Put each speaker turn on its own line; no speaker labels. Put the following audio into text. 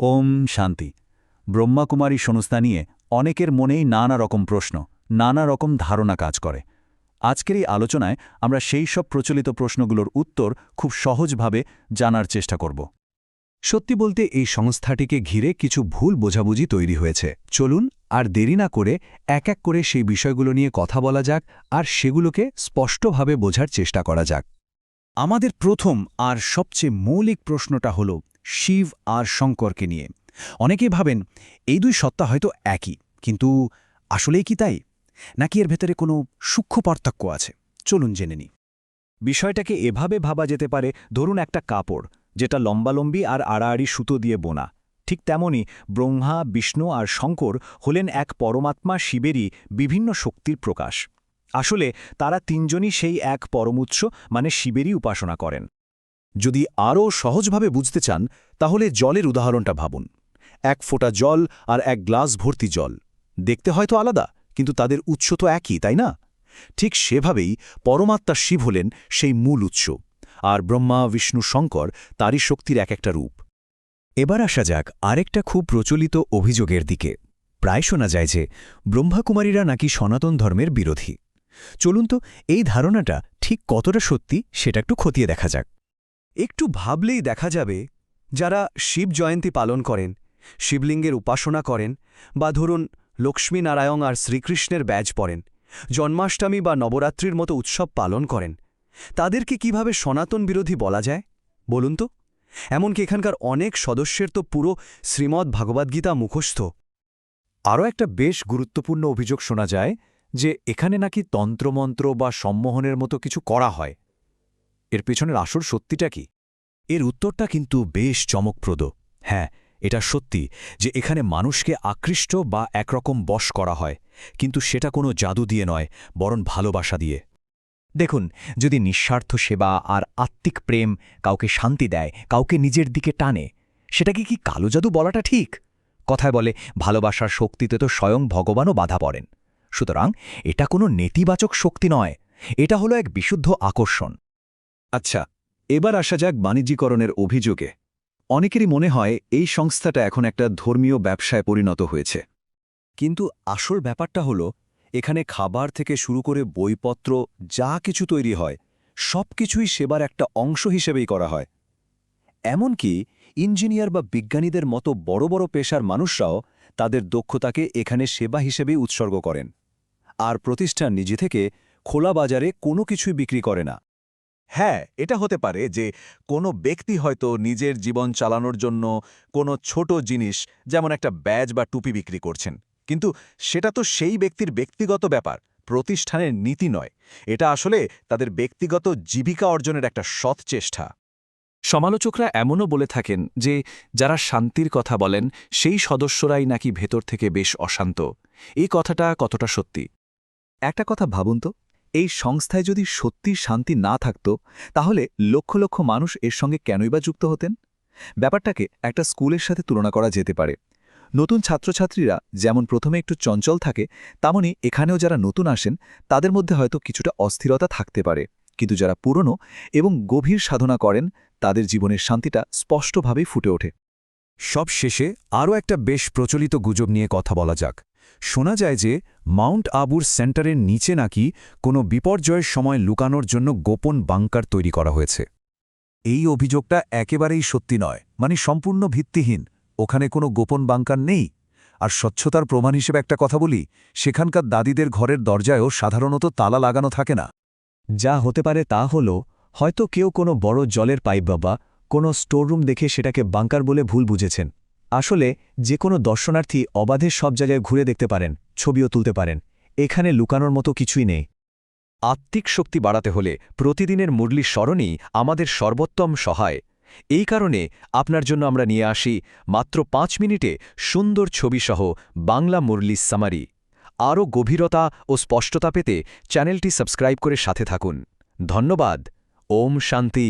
ওম শান্তি। ব্রহ্মাকুমারী সংস্থা নিয়ে অনেকের মনেই নানা রকম প্রশ্ন, নানা রকম ধারণা কাজ করে। আজকের এই আলোচনায় আমরা সেই সব প্রচলিত প্রশ্নগুলোর উত্তর খুব সহজভাবে জানার চেষ্টা করব।
সত্যি বলতে এই সংস্থাটিকে ঘিরে কিছু ভুল বোঝাবুঝি তৈরি হয়েছে। চলুন আর দেরি না করে এক এক করে সেই বিষয়গুলো নিয়ে কথা বলা যাক আর সেগুলোকে স্পষ্টভাবে বোঝার চেষ্টা করা যাক।
আমাদের প্রথম আর সবচেয়ে মৌলিক প্রশ্নটা হল শিব আর শঙ্করকে নিয়ে। অনেকেই ভাবেন, এই দুই সত্তা হয়তো একই, কিন্তু আসলেই কি তাই? নাকি এর ভেতরে কোনো সূক্ষ্ম পার্থক্য আছে? চলুন জেনে নিই। বিষয়টাকে এভাবে ভাবা যেতে পারে, ধরুন একটা কাপড়, যেটা লম্বালম্বি আর আড়াআড়ি সুতো দিয়ে বোনা। ঠিক তেমনি ব্রহ্মা, বিষ্ণু আর শঙ্কর হলেন এক পরমাত্মা শিবেরই বিভিন্ন শক্তির প্রকাশ। আসলে তারা তিনজনই সেই এক পরমুৎস মানে শিবেরই উপাসনা করেন। যদি আরও সহজভাবে বুঝতে চান, তাহলে জলের উদাহরণটা ভাবুন। এক ফোঁটা জল আর এক গ্লাস ভর্তি জল। দেখতে হয়তো আলাদা, কিন্তু তাদের উৎস তো একই, তাই না? ঠিক সেভাবেই পরমাত্মা শিব হলেন সেই মূল উৎস, আর ব্রহ্মা, বিষ্ণু, শঙ্কর তারই শক্তির এক একটা রূপ।
এবার আসা যাক আরেকটা খুব প্রচলিত অভিযোগের দিকে। প্রায় শোনা যায় যে ব্রহ্মাকুমারীরা নাকি সনাতন ধর্মের বিরোধী। চলুন তো, এই ধারণাটা ঠিক কতটা সত্যি সেটা একটু খতিয়ে দেখা যাক।
একটু ভাবলেই দেখা যাবে, যারা শিব জয়ন্তী পালন করেন, শিবলিঙ্গের উপাসনা করেন, বা ধরুন লক্ষ্মীনারায়ণ আর শ্রীকৃষ্ণের ব্যাজ পড়েন, জন্মাষ্টমী বা নবরাত্রির মতো উৎসব পালন করেন, তাদেরকে কীভাবে সনাতন বিরোধী বলা যায়? বলুন তো। এমনকি এখানকার অনেক সদস্যের তো পুরো শ্রীমদ্ ভাগবদ্গীতা মুখস্থ।
আরও একটা বেশ গুরুত্বপূর্ণ অভিযোগ শোনা যায় যে, এখানে নাকি তন্ত্রমন্ত্র বা সম্মোহনের মতো কিছু করা হয়। এর পেছনের আসল সত্যিটা কি?
এর উত্তরটা কিন্তু বেশ চমকপ্রদ।
হ্যাঁ এটা সত্যি যে এখানে মানুষকে আকৃষ্ট বা একরকম বশ করা হয়, কিন্তু সেটা কোনো জাদু দিয়ে নয়, বরং ভালোবাসা দিয়ে। দেখুন, যদি নিঃস্বার্থ সেবা আর আত্মিক প্রেম কাউকে শান্তি দেয়, কাউকে নিজের দিকে টানে, সেটাকে কি কালো জাদু বলাটা ঠিক? কথায় বলে, ভালোবাসার শক্তিতে তো স্বয়ং ভগবানও বাধা পড়েন। সুতরাং এটা কোনো নেতিবাচক শক্তি নয়। এটা হলো এক বিশুদ্ধ আকর্ষণ।
আচ্ছা এবার আসা যাক বাণিজ্যিকরণের অভিযোগে। অনেকেরই মনে হয় এই সংস্থাটা এখন একটা ধর্মীয় ব্যবসায় পরিণত হয়েছে। কিন্তু আসল ব্যাপারটা হলো, এখানে খাবার থেকে শুরু করে বইপত্র, যা কিছু তৈরি হয় সব কিছুই সেবার একটা অংশ হিসেবেই করা হয়। এমনকি ইঞ্জিনিয়ার বা বিজ্ঞানীদের মতো বড় বড় পেশার মানুষরাও তাদের দক্ষতাকে এখানে সেবা হিসেবেই উৎসর্গ করেন। আর প্রতিষ্ঠান নিজে থেকে খোলা বাজারে কোনো কিছুই বিক্রি করে না।
হ্যাঁ এটা হতে পারে যে কোনো ব্যক্তি হয়তো নিজের জীবন চালানোর জন্য কোনো ছোট জিনিস, যেমন একটা ব্যাজ বা টুপি বিক্রি করছেন। কিন্তু সেটা তো সেই ব্যক্তির ব্যক্তিগত ব্যাপার, প্রতিষ্ঠানের নীতি নয়। এটা আসলে তাদের ব্যক্তিগত জীবিকা অর্জনের একটা সৎ চেষ্টা।
সমালোচকরা এমনও বলে থাকেন যে যারা শান্তির কথা বলেন, সেই সদস্যরাই নাকি ভেতর থেকে বেশ অশান্ত। এই কথাটা কতটা সত্যি?
একটা কথা ভাবুন তো। এই সংস্থায় যদি সত্যি শান্তি না থাকত, তাহলে লক্ষ লক্ষ মানুষ এর সঙ্গে কেনই বা যুক্ত হতেন? ব্যাপারটাকে একটা স্কুলের সাথে তুলনা করা যেতে পারে। নতুন ছাত্রছাত্রীরা যেমন প্রথমে একটু চঞ্চল থাকে তেমনই এখানেও যারা নতুন আসেন, তাদের মধ্যে হয়তো কিছুটা অস্থিরতা থাকতে পারে। কিন্তু যারা পুরনো এবং গভীর সাধনা করেন, তাদের জীবনের শান্তিটা স্পষ্টভাবেই ফুটে ওঠে।
সব শেষে আরও একটা বেশ প্রচলিত গুজব নিয়ে কথা বলা যাক। শোনা যায় যে মাউন্ট আবুর সেন্টারের নিচে নাকি কোনো বিপর্যয়ের সময় লুকানোর জন্য গোপন বাংকার তৈরি করা হয়েছে। এই অভিযোগটা একেবারেই সত্যি নয় মানে সম্পূর্ণ ভিত্তিহীন। ওখানে কোনো গোপন বাংকার নেই। আর স্বচ্ছতার প্রমাণ হিসেবে একটা কথা বলি, সেখানকার দাদিদের ঘরের দরজায়ও সাধারণত তালা লাগানো থাকে না।
যা হতে পারে তা হল, হয়তো কেউ কোনো বড় জলের পাইপ বা কোনো স্টোররুম দেখে সেটাকে বাংকার বলে ভুল বুঝেছেন। আসলে যে কোনো দর্শনার্থী অবাধে সব জায়গায় ঘুরে দেখতে পারেন, ছবিও তুলতে পারেন। এখানে লুকানোর মতো কিছুই নেই।
আত্মিক শক্তি বাড়াতে হলে প্রতিদিনের মুরলি স্মরণই আমাদের সর্বোত্তম সহায়। এই কারণে আপনার জন্য আমরা নিয়ে আসি মাত্র পাঁচ মিনিটে সুন্দর ছবিসহ বাংলা মুরলি সামারি। আরও গভীরতা ও স্পষ্টতা পেতে চ্যানেলটি সাবস্ক্রাইব করে সাথে থাকুন। ধন্যবাদ। ওম শান্তি।